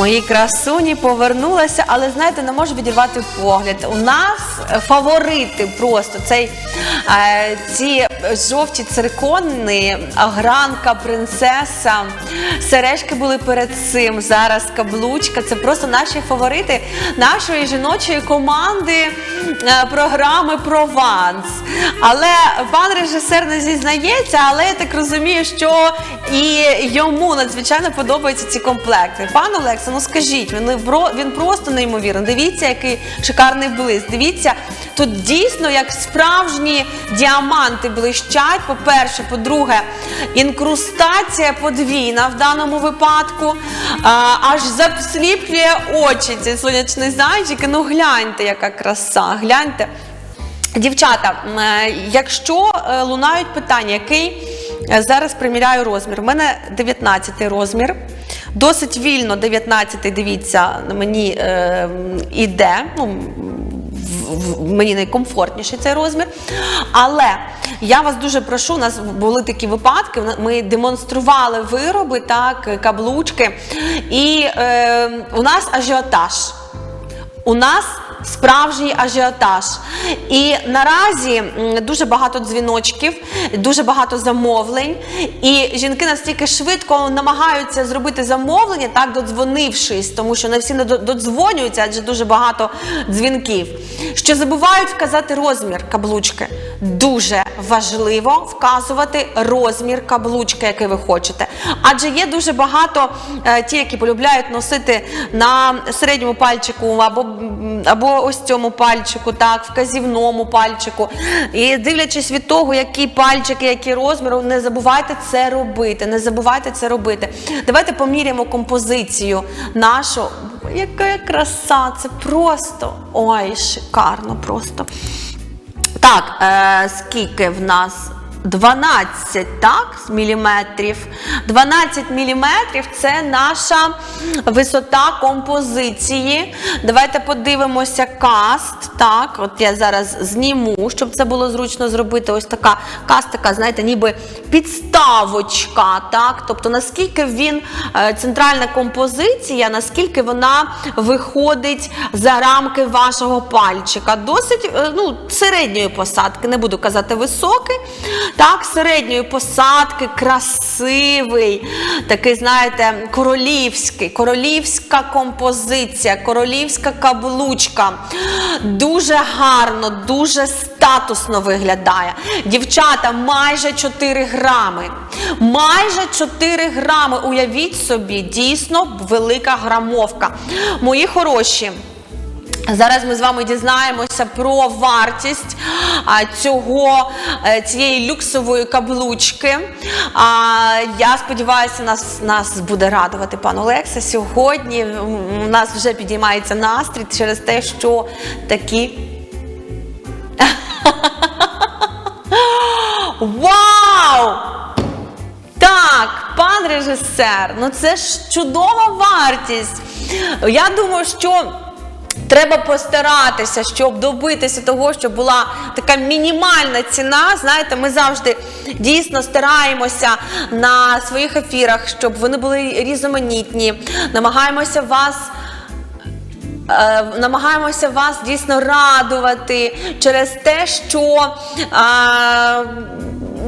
Мої красуні повернулася, але знаєте, не можу відірвати погляд. У нас фаворити просто цей е, ці жовті циркони, гранка, принцеса, сережки були перед цим. Зараз каблучка. Це просто наші фаворити нашої жіночої команди е, програми Прованс. Але пан режисер не зізнається, але я так розумію, що і йому надзвичайно подобаються ці комплекти. Пан Ну скажіть, він, він просто неймовірний. Дивіться, який шикарний блиск. Дивіться, тут дійсно як справжні діаманти блищать. По-перше, по-друге, інкрустація подвійна в даному випадку. А, аж засліплює очі цей сонячний зайчик. Ну гляньте, яка краса, гляньте. Дівчата, е, якщо е, лунають питання, який е, зараз приміряю розмір. У мене 19 розмір. Досить вільно 19-й, дивіться, мені е, іде. Ну, мені найкомфортніший цей розмір. Але я вас дуже прошу, у нас були такі випадки. Ми демонстрували вироби, так, каблучки, і е, у нас ажіотаж. У нас справжній ажіотаж. І наразі дуже багато дзвіночків, дуже багато замовлень. І жінки настільки швидко намагаються зробити замовлення, так додзвонившись, тому що не всі не до- додзвонюються, адже дуже багато дзвінків. Що забувають вказати розмір каблучки. Дуже важливо вказувати розмір каблучки, який ви хочете. Adже є дуже багато е, ті, які полюбляють носити на середньому пальчику або, або ось цьому пальчику, так, вказівному пальчику. І дивлячись від того, які пальчики, які розміри, не забувайте це робити. Не забувайте це робити. Давайте поміряємо композицію нашу. Яка краса! Це просто ой, шикарно просто. Так, е, скільки в нас? 12 так, міліметрів. 12 міліметрів це наша висота композиції. Давайте подивимося каст. Так, от я зараз зніму, щоб це було зручно зробити. Ось така каст, така, знаєте, ніби підставочка. Так, тобто наскільки він е, центральна композиція, наскільки вона виходить за рамки вашого пальчика. Досить е, ну, середньої посадки, не буду казати високий. Так, середньої посадки, красивий, такий, знаєте, королівський, королівська композиція, королівська каблучка. Дуже гарно, дуже статусно виглядає. Дівчата, майже 4 грами. Майже 4 грами. Уявіть собі, дійсно велика грамовка. Мої хороші. Зараз ми з вами дізнаємося про вартість цього, е, цієї люксової каблучки. Я сподіваюся, нас, нас буде радувати пан Олекса. Сьогодні у нас вже підіймається настрій через те, що такі. Вау! Так, пан режисер, ну це ж чудова вартість. Я думаю, що. Треба постаратися, щоб добитися того, щоб була така мінімальна ціна. Знаєте, ми завжди дійсно стараємося на своїх ефірах, щоб вони були різноманітні. Намагаємося вас. е, Намагаємося вас дійсно радувати через те, що е,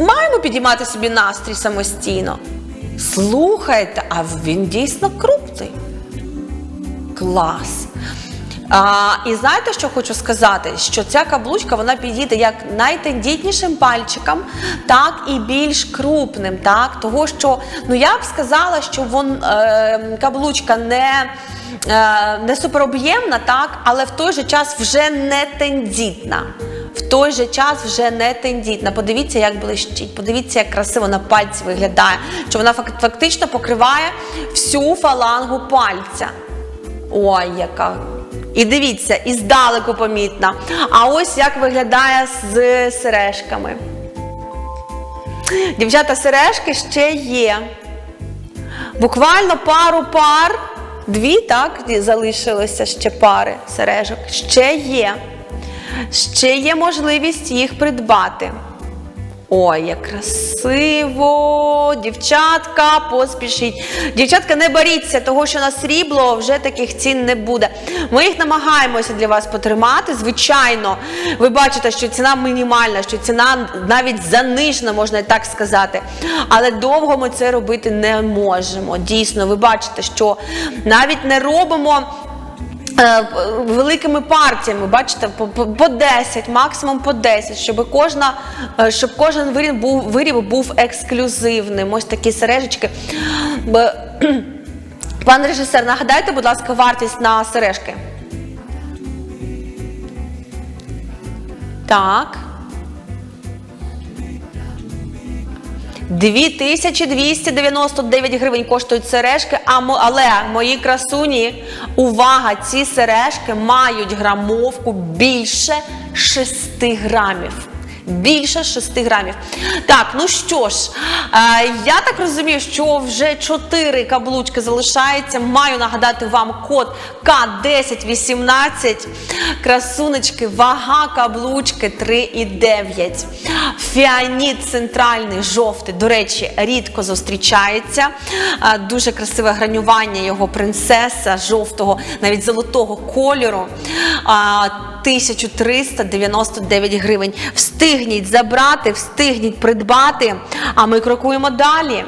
маємо підіймати собі настрій самостійно. Слухайте, а він дійсно крупний. Клас. А, і знаєте, що хочу сказати? Що ця каблучка вона підійде як найтендітнішим пальчикам, так і більш крупним. Так? Того, що ну я б сказала, що вон, е, каблучка не, е, не супероб'ємна, так, але в той же час вже не тендітна. В той же час вже не тендітна. Подивіться, як блищить, подивіться, як красиво на пальці виглядає, що вона фактично покриває всю фалангу пальця. Ой, яка. І дивіться, і здалеку помітна. А ось як виглядає з сережками. Дівчата, сережки ще є. Буквально пару пар, дві, так, залишилося ще пари сережок. Ще є. Ще є можливість їх придбати. Ой, як красиво! Дівчатка, поспішіть. Дівчатка, не боріться, того, що на срібло вже таких цін не буде. Ми їх намагаємося для вас потримати. Звичайно, ви бачите, що ціна мінімальна, що ціна навіть занижена, можна так сказати. Але довго ми це робити не можемо. Дійсно, ви бачите, що навіть не робимо. Е, великими партіями, бачите, по, по, по 10, максимум по 10, щоб кожна, е, щоб кожен виріб був, виріб був ексклюзивним. Ось такі сережечки. Пан режисер, нагадайте, будь ласка, вартість на сережки. Так. 2299 гривень коштують сережки, а мо- але мої красуні, увага, ці сережки мають грамовку більше 6 грамів. Більше 6 грамів. Так, ну що ж, е, я так розумію, що вже 4 каблучки залишається. Маю нагадати вам код К1018. Красунечки, вага каблучки 3,9. Фіаніт центральний жовтий, до речі, рідко зустрічається. Е, Дуже красиве гранювання його принцеса жовтого, навіть золотого кольору. 1399 гривень. Встигніть забрати, встигніть придбати. А ми крокуємо далі.